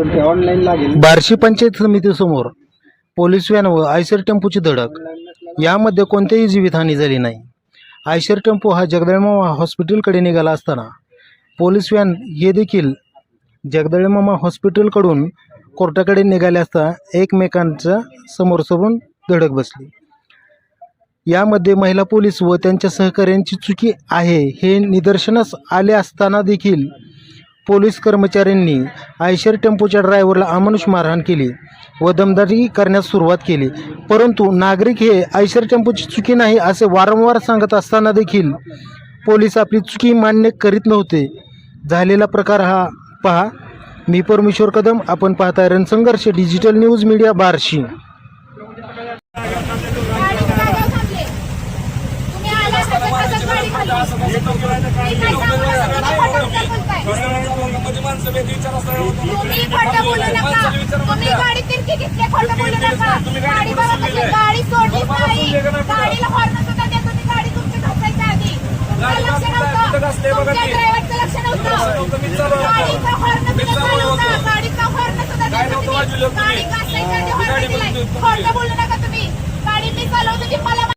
Online लागेल बार्शी पंचायत समितीसमोर police van व आयसर टेम्पोची धडक. यामध्ये कोणत्याही जीवितहानी झाली नाही. आयशर टेम्पो हा जगदळमामा हॉस्पिटलकडे निघाला असताना पोलीस व्हॅन हे देखील जगदळमामा हॉस्पिटलकडून कोर्टाकडे निघाले असता एकमेकांच्या समोरसमोर धडक बसली. यामध्ये महिला पोलीस व त्यांच्या सहकाऱ्यांची चुकी आहे हे निदर्शनास आले असताना देखील पोलीस कर्मचाऱ्यांनी आयशर टेम्पोच्या ड्रायव्हरला अमानुष मारहाण केली व दमदाटी करण्यास सुरुवात केली. परंतु नागरिक हे आयशर टेम्पोची चुकी नाही असे वारंवार सांगत असताना देखील पोलीस आपली चुकी मान्य करीत नव्हते. झालेला प्रकार हा पहा. मी परमेश्वर कदम. आपण पाहताय Ransangharsh digital news media Barshi गाडी जागेवर थांबले. तुम्ही आला तसं तसंच गाडी खाली. मी काय सांगू नका, तुम्ही खोटं बोलताय. तुम्ही खोटं बोलू नका. तुम्ही गाडी तिरकी घेतली, खोटं बोलू नका. गाडी बघा कशी आहे. गाडी सोडलीच नाही. गाडीला हॉर्न सुद्धा देत होती गाडी तुमची घासायच्या आधी. तुमचं लक्ष नव्हतं. तुमच्या ड्रायव्हरचं लक्ष नव्हतं. गाडीचा हॉर्न सुद्धा चालू होता. गाडीचा हॉर्न सुद्धा देत होती. गाडी घासायच्या आधी हॉर्न दिलाय. खोटं बोलू नका